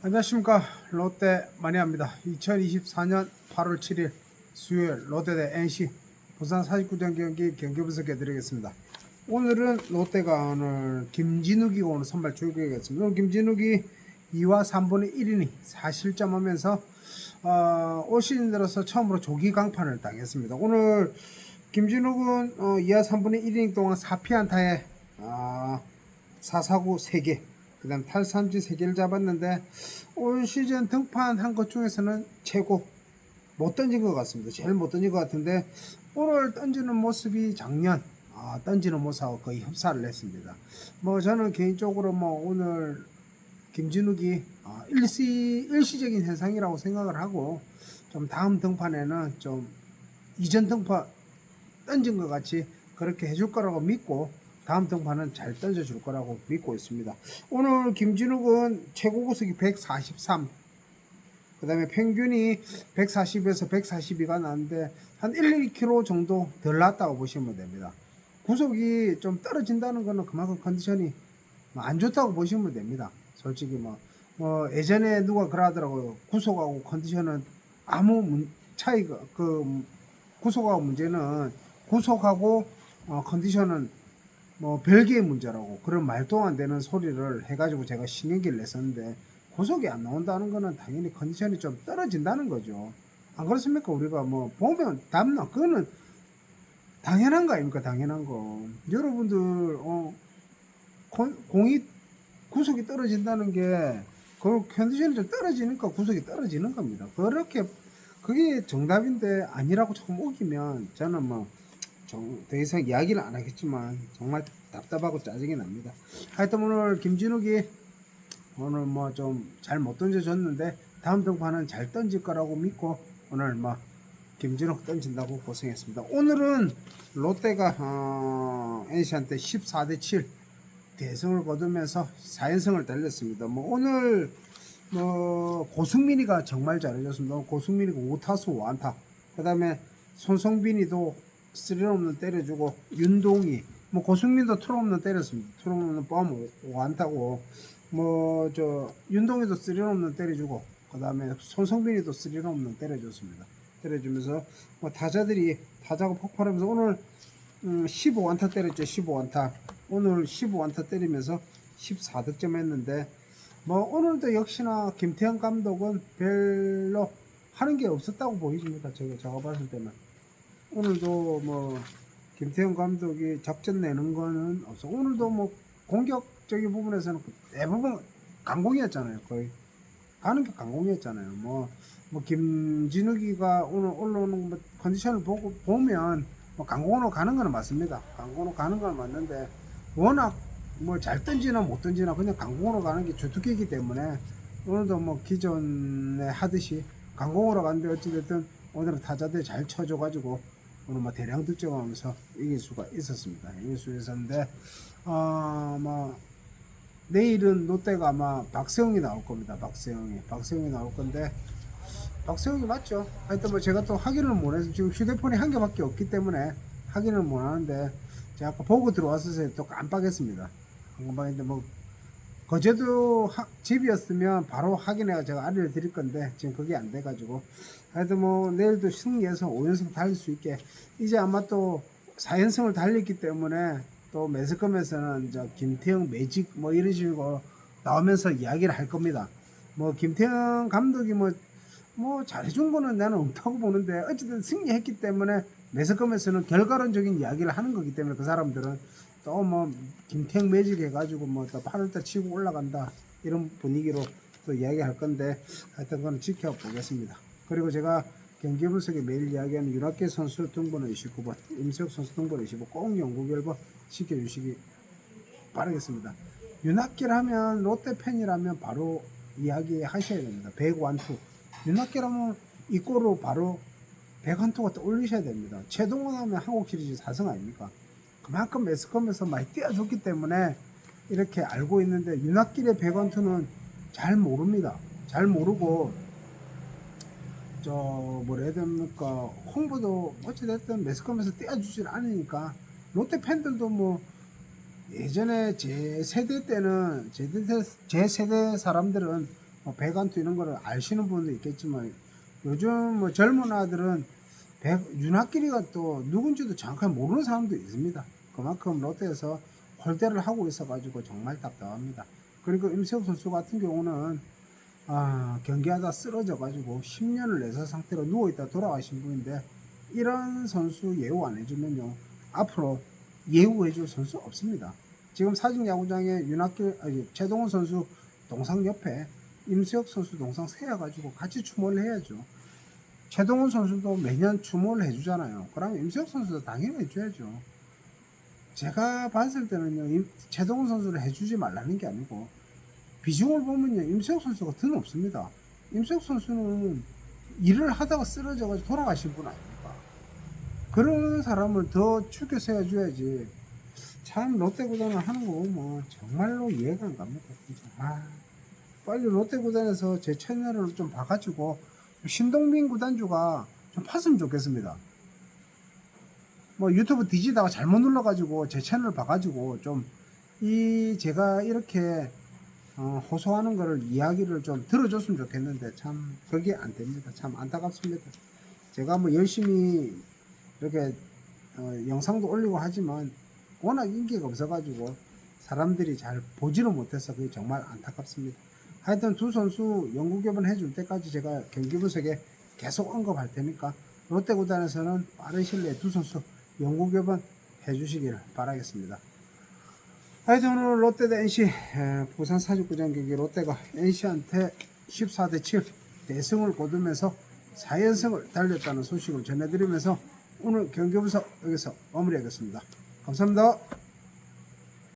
안녕하십니까. 롯데 마니아입니다. 2024년 8월 7일 수요일 롯데 대 NC 부산 49전 경기 경기 분석해 드리겠습니다. 오늘은 롯데가 오늘 김진욱이 오늘 선발 출격했습니다. 오늘 김진욱이 2와 3분의 1이니 4실점 하면서 어, 올 시즌 들어서 처음으로 조기 강판을 당했습니다. 오늘 김진욱은 어, 2와 3분의 1이닝 동안 4피안타에 어, 4사구 3개 그 다음 탈삼진 3개를 잡았는데 올 시즌 등판한 것 중에서는 최고 못 던진 것 같습니다. 제일 못 던진 것 같은데 오늘 던지는 모습이 작년 아, 던지는 모습하고 거의 흡사를 했습니다. 뭐 저는 개인적으로 뭐 오늘 김진욱이 아, 일시, 일시적인 현상이라고 생각을 하고 좀 다음 등판에는 좀 이전 등판 던진 것 같이 그렇게 해줄 거라고 믿고 다음 등판은 잘 던져줄 거라고 믿고 있습니다. 오늘 김진욱은 최고 구속이 143. 그 다음에 평균이 140에서 142가 나는데 한 1, 2kg 정도 덜 났다고 보시면 됩니다. 구속이 좀 떨어진다는 거는 그만큼 컨디션이 뭐안 좋다고 보시면 됩니다. 솔직히 뭐, 뭐 예전에 누가 그러더라고요. 구속하고 컨디션은 아무 문- 차이가 그 구속하고 문제는 구속하고 어, 컨디션은 뭐 별개의 문제라고 그런 말도 안 되는 소리를 해가지고 제가 신경기를 냈었는데 구속이 안 나온다는 거는 당연히 컨디션이 좀 떨어진다는 거죠. 안 그렇습니까? 우리가 뭐 보면 담나 그거는 당연한 거 아닙니까? 당연한 거. 여러분들 어 공이 구속이 떨어진다는 게 그 컨디션이 좀 떨어지니까 구속이 떨어지는 겁니다. 그렇게 그게 정답인데 아니라고 조금 우기면 저는 뭐 정- 더 이상 이야기를 안 하겠지만 정말 답답하고 짜증이 납니다. 하여튼 오늘 김진욱이 오늘 뭐 좀 잘 못 던져줬는데 다음 등판은 잘 던질 거라고 믿고 오늘 뭐 김진욱 던진다고 고생했습니다. 오늘은 롯데가 어, NC한테 14대 7 대승을 거두면서 4연승을 달렸습니다. 뭐 오늘 뭐 고승민이가 정말 잘해줬습니다. 고승민이가 5타수 5안타. 그 다음에 손성빈이도 쓰리홈런 때려주고 윤동이 뭐 고승민도 트롯홈런 때렸습니다. 트롯홈런 뻔 5안타고 뭐 저 윤동이도 쓰리홈런 때려주고 그다음에 손성빈이도 쓰리홈런 때려줬습니다. 때려주면서 뭐 타자들이 타자가 폭발하면서 오늘 음, 15안타 때렸죠. 15안타. 오늘 15안타 때리면서 14득점 했는데 뭐 오늘도 역시나 김태형 감독은 별로 하는 게 없었다고 보여집니다. 제가 제가 봤을 때는 오늘도 뭐 김태형 감독이 작전 내는 거는 없어. 오늘도 뭐 공격적인 부분에서는 대부분 강공이었잖아요. 거의 가는 게 강공이었잖아요. 뭐, 뭐 김진욱이가 오늘 올라오는 뭐 컨디션을 보고 보면 뭐 강공으로 가는 거는 맞습니다. 강공으로 가는 건 맞는데 워낙 뭐 잘 던지나 못 던지나 그냥 강공으로 가는 게 주특기이기 때문에 오늘도 뭐 기존에 하듯이 강공으로 갔는데 어찌됐든 오늘은 타자들이 잘 쳐줘가지고 오늘 뭐 대량 득점하면서 이길 수가 있었습니다. 이길 수 있었는데 어뭐 내일은 롯데가 아마 박세웅이 나올 겁니다. 박세웅이 박세웅이 나올 건데 박세웅이 맞죠? 하여튼 뭐 제가 또 확인을 못 해서 지금 휴대폰이 한 개밖에 없기 때문에 확인을 못 하는데 제가 아까 보고 들어왔어서 또 깜빡했습니다. 깜빡했는데 뭐 거제도 하- 집이었으면 바로 확인해가 제가 알려 드릴 건데 지금 그게 안 돼가지고. 하여튼 뭐 내일도 승리해서 5연승 달릴 수 있게. 이제 아마 또 4연승을 달렸기 때문에 또 매스컴에서는 저 김태형 매직 뭐 이런 식으로 나오면서 이야기를 할 겁니다. 뭐 김태형 감독이 뭐뭐 잘해준 거는 나는 없다고 보는데 어쨌든 승리했기 때문에 매스컴에서는 결과론적인 이야기를 하는 거기 때문에 그 사람들은 또 뭐 김태형 매직 해가지고 뭐 또 8월달 치고 올라간다 이런 분위기로 또 이야기할 건데 하여튼 그건 지켜보겠습니다. 그리고 제가 경기 분석에 매일 이야기하는 윤학계 선수 등번호 29번, 임석 선수 등번호 25, 꼭 연구 결과 시켜주시기 바라겠습니다. 윤학계라면 롯데 팬이라면 바로 이야기하셔야 됩니다. 100완투. 윤학계라면 이 골로 바로 100완투가 또 올리셔야 됩니다. 최동원 하면 한국 시리즈 4승 아닙니까? 그만큼 매스컴에서 많이 뛰어줬기 때문에 이렇게 알고 있는데 윤학길의 100완투는 잘 모릅니다. 잘 모르고 저 뭐라 해야 됩니까 홍보도 어찌됐든 매스컴에서 떼어주질 않으니까 롯데 팬들도 뭐 예전에 제 세대 때는 제 제 세대 사람들은 뭐 배관투 이런 거를 아시는 분도 있겠지만 요즘 뭐 젊은 아들은 배, 윤학길이가 또 누군지도 정확하게 모르는 사람도 있습니다. 그만큼 롯데에서 홀대를 하고 있어가지고 정말 답답합니다. 그리고 임세욱 선수 같은 경우는 아, 경기하다 쓰러져가지고 10년을 내사 상태로 누워있다 돌아가신 분인데 이런 선수 예우 안 해주면요 앞으로 예우해줄 선수 없습니다. 지금 사직 야구장에 윤학길 아니 최동원 선수 동상 옆에 임수혁 선수 동상 세워가지고 같이 추모를 해야죠. 최동원 선수도 매년 추모를 해주잖아요. 그러면 임수혁 선수도 당연히 해줘야죠. 제가 봤을 때는요, 임- 최동원 선수를 해주지 말라는 게 아니고, 비중을 보면요, 임수혁 선수가 더 높습니다. 임수혁 선수는 일을 하다가 쓰러져가지고 돌아가신 분 아닙니까? 그런 사람을 더 축에 세워줘야지. 참, 롯데구단을 하는 거 보면 정말로 이해가 안 갑니다. 진짜. 아, 빨리 롯데구단에서 제 채널을 좀 봐가지고, 신동빈 구단주가 좀 팠으면 좋겠습니다. 뭐 유튜브 뒤지다가 잘못 눌러가지고 제 채널 봐가지고 좀 이 제가 이렇게 어, 호소하는 거를 이야기를 좀 들어줬으면 좋겠는데 참 그게 안 됩니다. 참 안타깝습니다. 제가 뭐 열심히 이렇게 어, 영상도 올리고 하지만 워낙 인기가 없어가지고 사람들이 잘 보지를 못해서 그게 정말 안타깝습니다. 하여튼 두 선수 영구 교번 해줄 때까지 제가 경기 분석에 계속 언급할 테니까 롯데 구단에서는 빠른 시일 내에 두 선수 영구 교번 해주시기를 바라겠습니다. 하여튼 오늘 롯데 대 NC 에, 부산 사직구장 경기 롯데가 NC한테 14대 7 대승을 거두면서 4연승을 달렸다는 소식을 전해드리면서 오늘 경기 분석 여기서 마무리하겠습니다. 감사합니다.